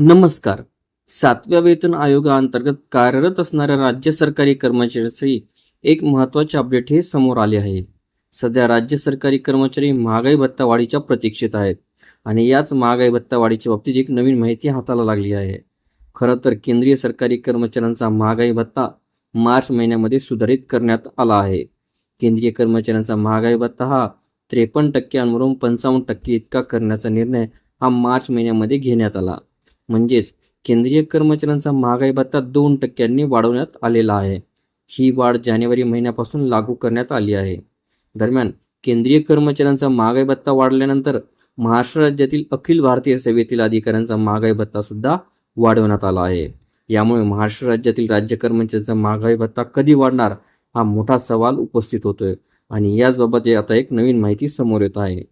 नमस्कार. सातव्या वेतन आयोगाअंतर्गत कार्यरत असणाऱ्या राज्य सरकारी कर्मचाऱ्यांसाठी एक महत्त्वाचे अपडेट हे समोर आले आहे. सध्या राज्य सरकारी कर्मचारी महागाई भत्ता वाढीच्या प्रतीक्षेत आहेत आणि याच महागाई भत्ता वाढीच्या बाबतीत एक नवीन माहिती हाताला लागली आहे. खरं तर केंद्रीय सरकारी कर्मचाऱ्यांचा महागाई भत्ता मार्च महिन्यामध्ये सुधारित करण्यात आला आहे. केंद्रीय कर्मचाऱ्यांचा महागाई भत्ता हा त्रेपन्न टक्क्यांवरून पंचावन्न टक्के इतका करण्याचा निर्णय हा मार्च महिन्यामध्ये घेण्यात आला. म्हणजेच केंद्रीय कर्मचाऱ्यांचा महागाई भत्ता दोन टक्क्यांनी वाढवण्यात आलेला आहे. ही वाढ जानेवारी महिन्यापासून लागू करण्यात आली आहे. दरम्यान केंद्रीय कर्मचाऱ्यांचा महागाई भत्ता वाढल्यानंतर महाराष्ट्र राज्यातील अखिल भारतीय सेवेतील अधिकाऱ्यांचा महागाई भत्ता सुद्धा वाढवण्यात आला आहे. यामुळे महाराष्ट्र राज्यातील राज्य कर्मचाऱ्यांचा महागाई भत्ता कधी वाढणार हा मोठा सवाल उपस्थित होतोय आणि याचबाबत आता एक नवीन माहिती समोर येत आहे.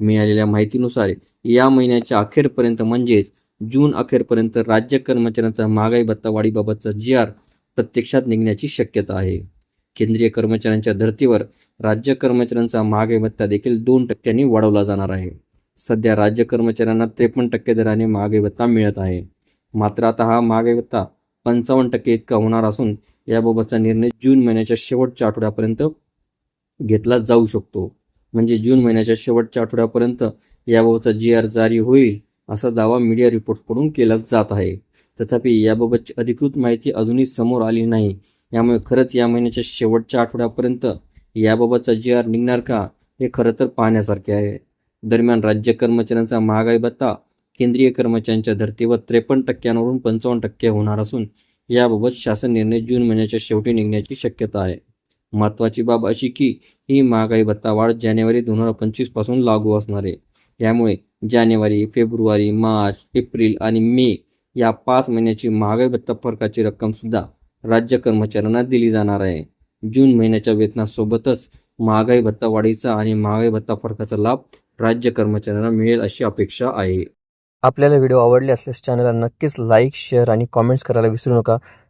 मिळालेल्या माहितीनुसार या महिन्याच्या अखेरपर्यंत म्हणजेच जून अखेरपर्यंत राज्य कर्मचाऱ्यांचा महागाई भत्ता वाढीबाबतचा जी आर प्रत्यक्षात निघण्याची शक्यता आहे. केंद्रीय कर्मचाऱ्यांच्या धर्तीवर राज्य कर्मचाऱ्यांचा महागाई भत्ता देखील दोन टक्क्यांनी वाढवला जाणार आहे. सध्या राज्य कर्मचाऱ्यांना त्रेपन्न टक्के दराने महागाई भत्ता मिळत आहे. मात्र आता हा महागाई भत्ता पंचावन्न टक्के इतका होणार असून याबाबतचा निर्णय जून महिन्याच्या शेवटच्या आठवड्यापर्यंत घेतला जाऊ शकतो. म्हणजे जून महिन्याच्या शेवटच्या आठवड्यापर्यंत याबाबतचा जी आर जारी होईल असा दावा मीडिया रिपोर्टकडून केला जात आहे. तथापि याबाबतची अधिकृत माहिती अजूनही समोर आली नाही. यामुळे खरंच या महिन्याच्या शेवटच्या आठवड्यापर्यंत याबाबतचा जी आर निघणार का हे खरं तर पाहण्यासारखे आहे. दरम्यान राज्य कर्मचाऱ्यांचा महागाई भत्ता केंद्रीय कर्मचाऱ्यांच्या धर्तीवर त्रेपन्न टक्क्यांवरून पंचावन्न टक्के होणार असून याबाबत शासन निर्णय जून महिन्याच्या शेवटी निघण्याची शक्यता आहे. महत्त्वाची बाब अशी की ही महागाई भत्ता वाढ जानेवारी दोन हजार पंचवीसपासून लागू असणार आहे. यामुळे जानेवारी फेब्रुवारी मार्च एप्रिल आणि मे या पाच महिन्याची महागाई भत्ता फरकाची रक्कमसुद्धा राज्य कर्मचाऱ्यांना दिली जाणार आहे. जून महिन्याच्या वेतनासोबतच महागाई भत्ता वाढीचा आणि महागाई भत्ता फरकाचा लाभ राज्य कर्मचाऱ्यांना मिळेल अशी अपेक्षा आहे. आपल्याला व्हिडिओ आवडले असल्यास चॅनलला नक्कीच लाईक शेअर आणि कॉमेंट्स करायला विसरू नका.